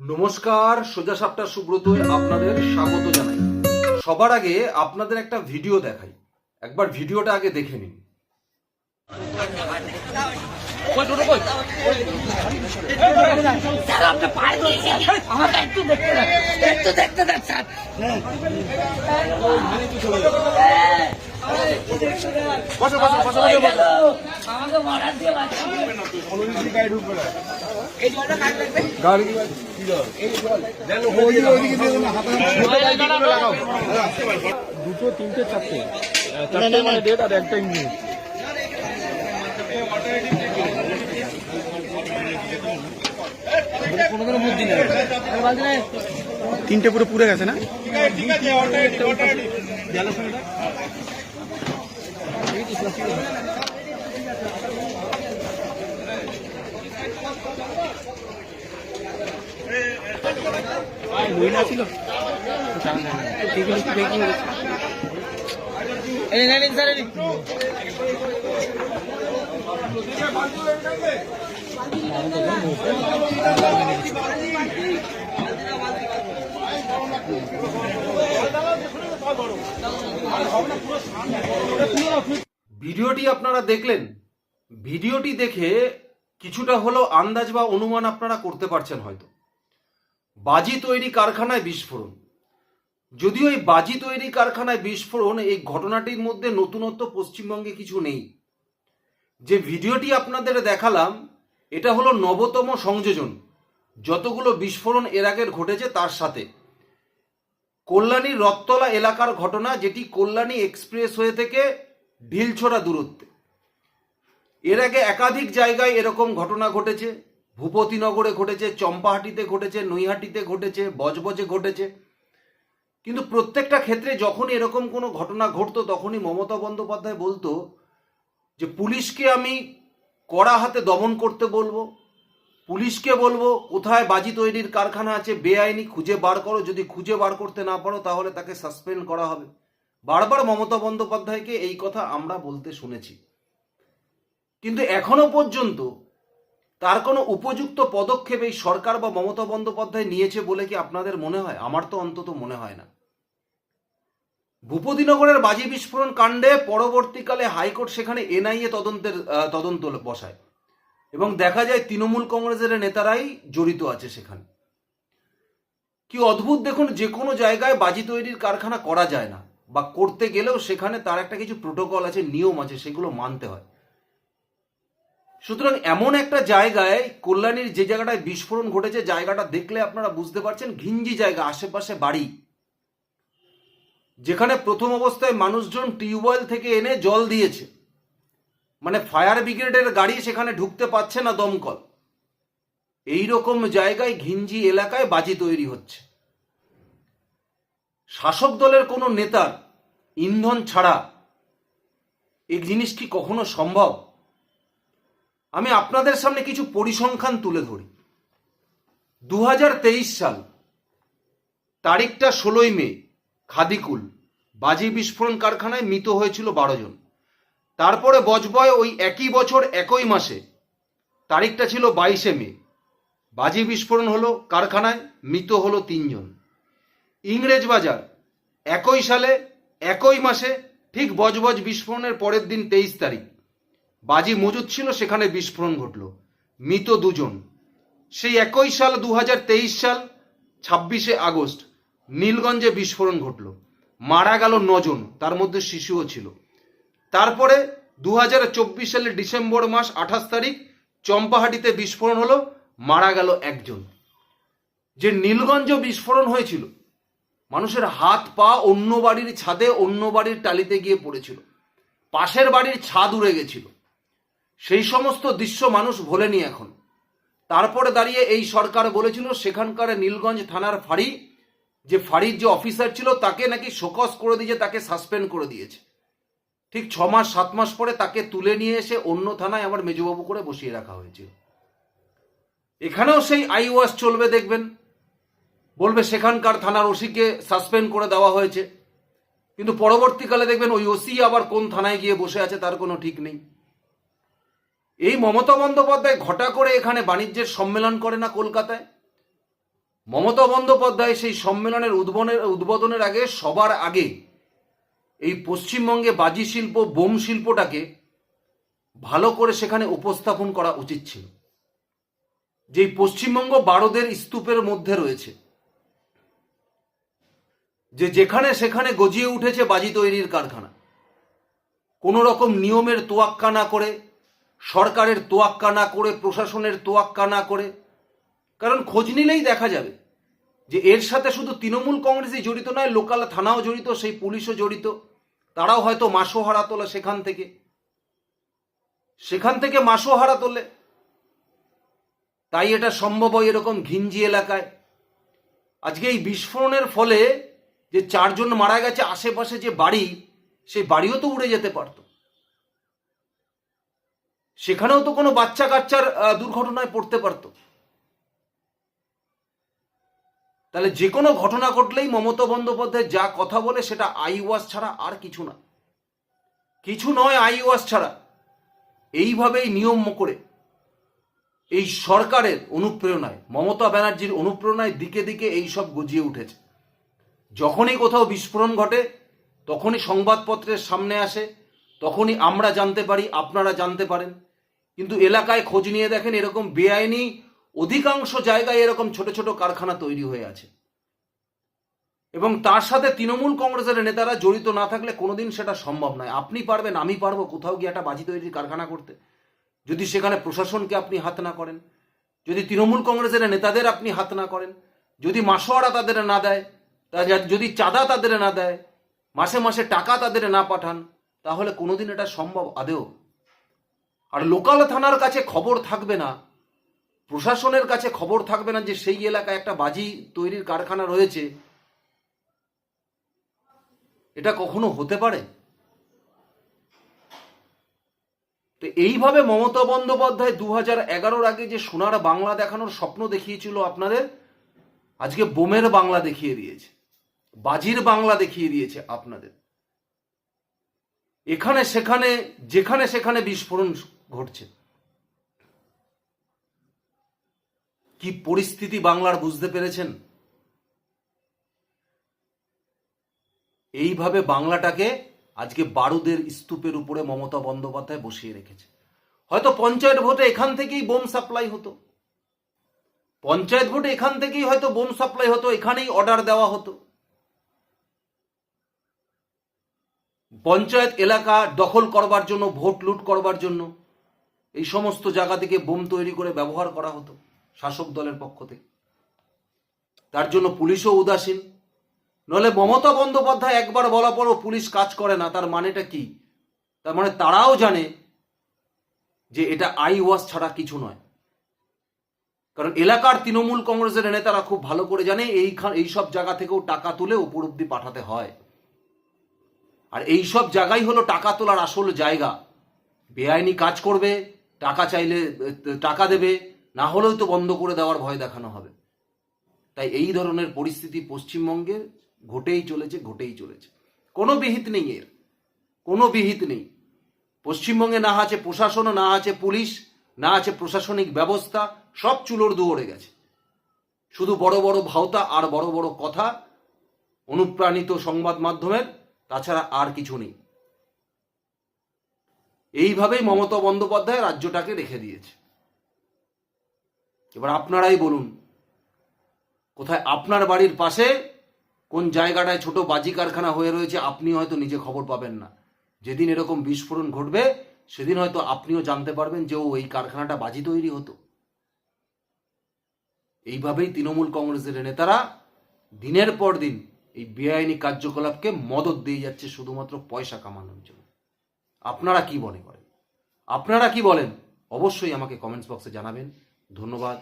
নমস্কার সোজা সাপটা সুব্রতয় আপনাদের স্বাগত জানাই সবার আগে আপনাদের একটা ভিডিও দেখাই একবার ভিডিওটা আগে দেখে নিন দেখতে দেন একটু দেখতে দেন স্যার দুটো তিনটে চারটে। চারটে মানে ডেট আর একটা ইংলিশ তিনটে পুরো পুড়ে গেছে না? ছিল ভিডিওটি আপনারা দেখলেন। ভিডিওটি দেখে কিছুটা হলেও আন্দাজ বা অনুমান আপনারা করতে পারছেন হয়তো। বাজি তৈরি কারখানায় বিস্ফোরণ। যদিও এই বাজি তৈরি কারখানায় বিস্ফোরণ, এই ঘটনাটির মধ্যে নতুনত্ব পশ্চিমবঙ্গে কিছু নেই। যে ভিডিওটি আপনাদের দেখালাম, এটা হলো নবতম সংযোজন। যতগুলো বিস্ফোরণ এর আগের ঘটেছে তার সাথে। কল্যাণীর রথতলা এলাকার ঘটনা, যেটি কল্যাণী এক্সপ্রেস হয়ে থেকে ঢিলছড়া দূরত্বে। এর আগে একাধিক জায়গায় এরকম ঘটনা ঘটেছে। ভূপতিনগরে ঘটেছে, চম্পাহাটিতে ঘটেছে, নৈহাটিতে ঘটেছে, বজবজে ঘটেছে। কিন্তু প্রত্যেকটা ক্ষেত্রে যখনই এরকম কোনো ঘটনা ঘটতো, তখনই মমতা বন্দ্যোপাধ্যায় বলতো যে, পুলিশকে আমি কড়া হাতে দমন করতে বলব। পুলিশকে বলব, কোথায় বাজি তৈরির কারখানা আছে, বেআইনি খুঁজে বার করো। যদি খুঁজে বার করতে না পারো, তাহলে তাকে সাসপেন্ড করা হবে। বারবার মমতা বন্দ্যোপাধ্যায়কে এই কথা আমরা বলতে শুনেছি। কিন্তু এখনও পর্যন্ত তার কোনো উপযুক্ত পদক্ষেপ এই সরকার বা মমতা বন্দ্যোপাধ্যায় নিয়েছে বলে কি আপনাদের মনে হয়? আমার তো অন্তত মনে হয় না। ভূপতিনগরের বাজি বিস্ফোরণ কাণ্ডে পরবর্তীকালে হাইকোর্ট সেখানে এনআইএ তদন্তের তদন্ত বসায়। এবং দেখা যায় তৃণমূল কংগ্রেসের নেতারাই জড়িত আছে সেখানে। কি অদ্ভুত দেখুন, যে কোনো জায়গায় বাজি তৈরির কারখানা করা যায় না। বা করতে গেলেও সেখানে তার একটা কিছু প্রোটোকল আছে, নিয়ম আছে, সেগুলো মানতে হয়। সুতরাং এমন একটা জায়গায় কল্যাণীর যে জায়গাটায় বিস্ফোরণ ঘটেছে, জায়গাটা দেখলে আপনারা বুঝতে পারছেন ঘিঞ্জি জায়গা, আশেপাশে বাড়ি। যেখানে প্রথম অবস্থায় মানুষজন টিউবওয়েল থেকে এনে জল দিয়েছে। মানে ফায়ার ব্রিগেডের গাড়ি সেখানে ঢুকতে পারছে না দমকল। এই রকম জায়গায় ঘিঞ্জি এলাকায় বাজি তৈরি হচ্ছে। শাসক দলের কোনো নেতার ইন্ধন ছাড়া এই জিনিস কি কখনো সম্ভব? আমি আপনাদের সামনে কিছু পরিসংখ্যান তুলে ধরি। দু হাজার তেইশ সাল, তারিখটা ষোলোই মে, খাদিকুল বাজি বিস্ফোরণ কারখানায় মৃত হয়েছিল বারো জন। তারপরে বজবয় ওই একই বছর একই মাসে, তারিখটা ছিল বাইশে মে, বাজি বিস্ফোরণ হলো কারখানায়, মৃত হলো তিনজন ইংরেজ বাজার, একই সালে, একই মাসে, ঠিক বজবজ বিস্ফোরণের পরের দিন তেইশ তারিখ। বাজি মজুদ ছিল, সেখানে বিস্ফোরণ ঘটল। মৃত দুজন। সেই একই সাল দু হাজার তেইশ সাল, ছাব্বিশে আগস্ট, নীলগঞ্জে বিস্ফোরণ ঘটল। মারা গেল নজন, তার মধ্যে শিশুও ছিল। তারপরে দু সালের ডিসেম্বর মাস, আঠাশ তারিখ, চম্পাহাটিতে বিস্ফোরণ হলো, মারা গেল একজন। যে নীলগঞ্জ বিস্ফোরণ হয়েছিল মানুষের হাত পা অন্য বাড়ির ছাদে অন্য বাড়ির টালিতে গিয়ে পড়েছিল। পাশের বাড়ির ছাদ উড়ে গেছিল। সেই সমস্ত দৃশ্য মানুষ ভোলেনি এখন। তারপরে দাঁড়িয়ে এই সরকার বলেছিল, সেখানকার নীলগঞ্জ থানার ফাঁড়ি, যে ফাঁড়ির যে অফিসার ছিল, তাকে নাকি শোকস করে দিয়েছে তাকে সাসপেন্ড করে দিয়েছে। ঠিক ছ মাস, সাত মাস পরে তাকে তুলে নিয়ে এসে অন্য থানায় আবার মেজবাবু করে বসিয়ে রাখা হয়েছিল। এখানেও সেই আই ওয়াশ চলবে দেখবেন। সেখানকার থানার ওসিকে সাসপেন্ড করে দেওয়া হয়েছে। কিন্তু পরবর্তীকালে দেখবেন ওই ওসি আবার কোন থানায় গিয়ে বসে আছে তার কোনো ঠিক নেই। এই মমতা বন্দ্যোপাধ্যায় ঘটা করে এখানে বাণিজ্যের সম্মেলন করে না কলকাতায়? মমতা বন্দ্যোপাধ্যায় সেই সম্মেলনের উদ্বোধনের উদ্বোধনের আগে, সবার আগে এই পশ্চিমবঙ্গে বাজি শিল্প, বোম শিল্পটাকে ভালো করে সেখানে উপস্থাপন করা উচিত ছিল। যে পশ্চিমবঙ্গ বারোদের স্তূপের মধ্যে রয়েছে। যে যেখানে সেখানে গজিয়ে উঠেছে বাজি তৈরির কারখানা। কোনো রকম নিয়মের তোয়াক্কা না করে, সরকারের তোয়াক্কা না করে, প্রশাসনের তোয়াক্কা না করে, কারণ খোঁজ নিলেই দেখা যাবে যে এর সাথে শুধু তৃণমূল কংগ্রেসই জড়িত নয়, লোকাল থানাও জড়িত, সেই পুলিশও জড়িত, তারাও হয়তো মাসো হারা তোলে সেখান থেকে। সেখান থেকে মাসো হারা তোলে। তাই এটা সম্ভব হয় এরকম ঘিঞ্জি এলাকায়। আজকে এই বিস্ফোরণের ফলে যে চারজন মারা গেছে আশেপাশে যে বাড়ি, সেই বাড়িও তো উড়ে যেতে পারত। সেখানেও তো কোনো বাচ্চা কাচ্চার দুর্ঘটনায় পড়তে পারত। তাহলে যে কোনো ঘটনা ঘটলেই মমতা বন্দ্যোপাধ্যায় যা কথা বলে সেটা আই ওয়াস ছাড়া আর কিছু না। কিছু নয় আই ওয়াশ ছাড়া। এইভাবেই নিয়ম করে এই সরকারের অনুপ্রেরণায়, মমতা ব্যানার্জির অনুপ্রেরণায় দিকে দিকে এই সব গজিয়ে উঠেছে। যখনই কোথাও বিস্ফোরণ ঘটে, তখনই সংবাদপত্রের সামনে আসে, তখনই আমরা জানতে পারি, আপনারা জানতে পারেন। কিন্তু এলাকায় খোঁজ নিয়ে দেখেন এরকম বেআইনি অধিকাংশ জায়গায় এরকম ছোট ছোট কারখানা তৈরি হয়ে আছে। এবং তার সাথে তৃণমূল কংগ্রেসের নেতারা জড়িত না থাকলে কোনোদিন সেটা সম্ভব নয়। আপনি পারবেন, আমি পারব কোথাও গিয়ে একটা বাজি তৈরির কারখানা করতে। যদি সেখানে প্রশাসনকে আপনি হাত না করেন, যদি তৃণমূল কংগ্রেসের নেতাদের আপনি হাত না করেন, যদি মাসোয়ারা তাদের না দেয় তা যা- যদি চাঁদা তাদের না দেয়, মাসে মাসে টাকা তাদের না পাঠান, তাহলে কোনোদিন এটা সম্ভব আদেও। আর লোকাল থানার কাছে খবর থাকবে না, প্রশাসনের কাছে খবর থাকবে না যে সেই এলাকায় একটা বাজি তৈরির কারখানা রয়েছে। এটা কখনো হতে পারে? তো এইভাবে মমতা বন্দ্যোপাধ্যায় দু হাজার এগারোর আগে যে সোনার বাংলা দেখানোর স্বপ্ন দেখিয়েছিল আপনাদের, আজকে বোমের বাংলা দেখিয়ে দিয়েছে। বাজির বাংলা দেখিয়ে দিয়েছে আপনাদের। এখানে সেখানে, যেখানে সেখানে বিস্ফোরণ ঘটছে। কি পরিস্থিতি বাংলার বুঝতে পেরেছেন? এইভাবে বাংলাটাকে আজকে বারুদের স্তূপের উপরে মমতা বন্দ্যোপাধ্যায় বসিয়ে রেখেছে। হয়তো পঞ্চায়েত ভোটে এখান থেকেই বোম সাপ্লাই হতো। পঞ্চায়েত ভোটে এখান থেকেই হয়তো বোম সাপ্লাই হতো, এখানেই অর্ডার দেওয়া হতো। পঞ্চায়েত এলাকা দখল করবার জন্য, ভোট লুট করবার জন্য এই সমস্ত জায়গা থেকে বোম তৈরি করে ব্যবহার করা হতো শাসক দলের পক্ষ থেকে। তার জন্য পুলিশও উদাসীন। নলে মমতা বন্দ্যোপাধ্যায় একবার বলা পরও পুলিশ কাজ করে না, তার মানেটা কি? তার মানে তারাও জানে যে এটা আই ওয়াশ ছাড়া কিছু নয়। কারণ এলাকার তৃণমূল কংগ্রেসের নেতারা খুব ভালো করে জানে, এইখান এইসব জায়গা থেকেও টাকা তুলে উপর অব্দি পাঠাতে হয়। আর এই সব জায়গাই হলো টাকা তোলার আসল জায়গা। বেআইনি কাজ করবে, টাকা চাইলে, টাকা দেবে, না হলেও তো বন্ধ করে দেওয়ার ভয় দেখানো হবে। তাই এই ধরনের পরিস্থিতি পশ্চিমবঙ্গে ঘটেই চলেছে ঘটেই চলেছে। কোনো বিহিত নেই এর, কোনো বিহিত নেই। পশ্চিমবঙ্গে না আছে প্রশাসন, না আছে পুলিশ, না আছে প্রশাসনিক ব্যবস্থা, সব চুলোর দুয়ারে গেছে। শুধু বড় বড় ভাওতা আর বড় বড় কথা অনুপ্রাণিত সংবাদ মাধ্যমের তাছাড়া আর কিছু নেই। এইভাবেই মমতা বন্দ্যোপাধ্যায় রাজ্যটাকে রেখে দিয়েছে। এবার আপনারাই বলুন, কোথায় আপনার বাড়ির পাশে, কোন জায়গাটায় ছোট বাজি কারখানা হয়ে রয়েছে, আপনি হয়তো নিজে খবর পাবেন না। যেদিন এরকম বিস্ফোরণ ঘটবে, সেদিন হয়তো আপনিও জানতে পারবেন যে ও এই কারখানাটা বাজি তৈরি হতো। এইভাবেই তৃণমূল কংগ্রেসের নেতারা দিনের পর দিন এই বেআইনি কার্যকলাপকে মদত দিয়ে যাচ্ছে শুধুমাত্র পয়সা কামানোর জন্য। আপনারা কি মনে করেন? আপনারা কি বলেন? অবশ্যই আমাকে কমেন্টস বক্সে জানাবেন। ধন্যবাদ।